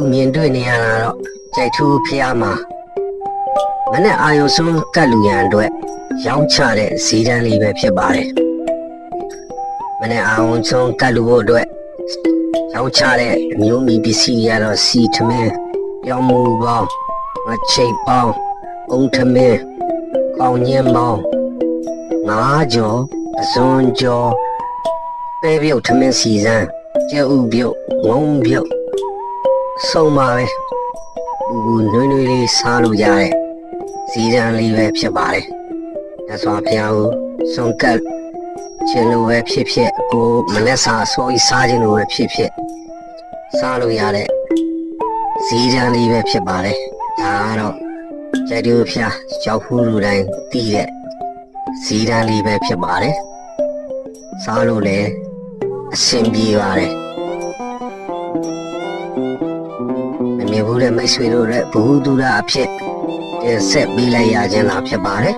ခုမြင်တွေ့နေရတာတော့ကြိုက်ထူးဖျားမှာမနဲ့အာယုံဆုံးကတ်လူရန်အတွက်ရောင်းချတဲ့ဈေးတန်းလေးပဲဖြစ်ပါတယ်မနဲ့အာယုံဆုံးကတ်လူဖို့အတွက်ရောင်းချတဲ့အမျိုးမီပစ္စည်းတွေကတော့စီထမင်းပြောင်းမှုပေါင်းမချိတ်ပေါင်းအုံထမင်းကောင်းညင်းပေါင်းငါးကြော်အစွန်ကြော်ပဲပြုတ်ထမင်းစီစမ်းကျဲဥပြုတ်ငုံပြုတ် ဆုံးပါပဲဘူးနွေးနွေးလေးစားလို့ရတဲ့စီရန်လေးပဲဖြစ်ပါတယ်မြတ်စွာဘုရားကိုစွန်ကတ်ခြင်းလိုပဲဖြစ်ဖြစ်ကိုမနဲ့စာအစိုးရစားခြင်းလိုပဲဖြစ်ဖြစ်စားလို့ရတဲ့စီရန်လေးပဲဖြစ်ပါတယ်ဒါကတော့ကျဲတူဖျားကြောက်ဖူးလူတိုင်းသိတဲ့စီရန်လေးပဲဖြစ်ပါတယ်စားလို့လည်းအဆင်ပြေပါတယ် မမြင်ဘူးတဲ့မိတ်ဆွေတို့ရဲ့ဘ ഹു တုဒအဖြစ်တင်ဆက်ပေးလိုက်ရခြင်းသာဖြစ်ပါတယ်